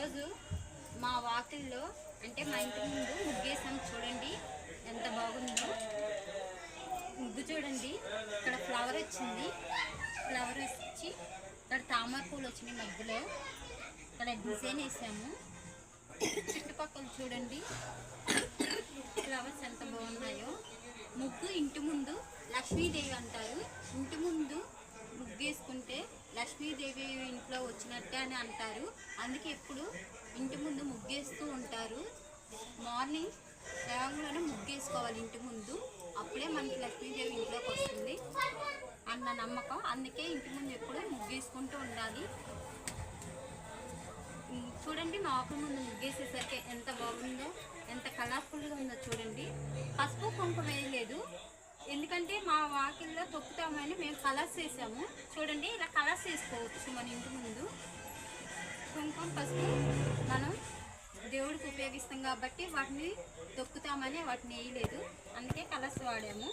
మా వాకిల్లో అంటే మా ఇంటి ముందు ముగ్గేసాం చూడండి ఎంత బాగుందో. ముగ్గు చూడండి ఇక్కడ ఫ్లవర్ వచ్చింది. ఫ్లవర్ వచ్చి ఇక్కడ తామర పూలు వచ్చినాయి మధ్యలో ఇక్కడ డిజైన్ వేసాము. చుట్టుపక్కల చూడండి ఫ్లవర్స్ ఎంత బాగున్నాయో. ముగ్గు ఇంటి ముందు లక్ష్మీదేవి అంటారు. ఇంటి ముందు ముగ్గు వేసుకుంటే లక్ష్మీదేవి ఇంట్లో వచ్చినట్టే అని అంటారు. అందుకే ఎప్పుడు ఇంటి ముందు ముగ్గేస్తూ ఉంటారు. మార్నింగ్ లేవగానే ముగ్గేసుకోవాలి ఇంటి ముందు. అప్పుడే మనకి లక్ష్మీదేవి ఇంట్లోకి వస్తుంది అన్న నమ్మకం. అందుకే ఇంటి ముందు ఎప్పుడు ముగ్గేసుకుంటూ ఉండాలి. చూడండి మా ఆకుల ముందు ముగ్గేసేసరికి ఎంత బాగుందో ఎంత కలర్ఫుల్గా ఉందో చూడండి. పసుపు కుంకుమ వేయలేదు వాకిల్లో తొక్కుతామని మేము కలర్స్ వేసాము. చూడండి ఇలా కలర్స్ వేసుకోవచ్చు మన ఇంటి ముందు. కుంకుమ పసుపు మనం దేవుడికి ఉపయోగిస్తాం కాబట్టి వాటిని తొక్కుతామని వాటిని వేయలేదు. అందుకే కలర్స్ వాడాము.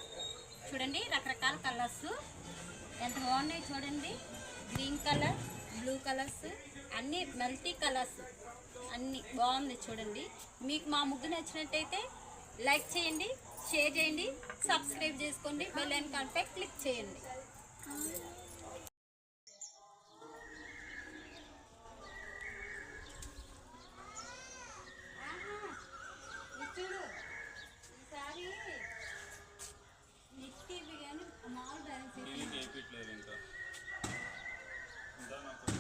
చూడండి రకరకాల కలర్స్ ఎంత బాగున్నాయి చూడండి. గ్రీన్ కలర్ బ్లూ కలర్స్ అన్నీ మల్టీ కలర్స్ అన్నీ బాగుంది చూడండి. మీకు మా ముగ్గు నచ్చినట్టయితే లైక్ చేయండి. షేర్ చేయండి సబ్స్క్రైబ్ చేసుకోండి బెల్ అండ్ పై క్లిక్ చేయండి. నాకు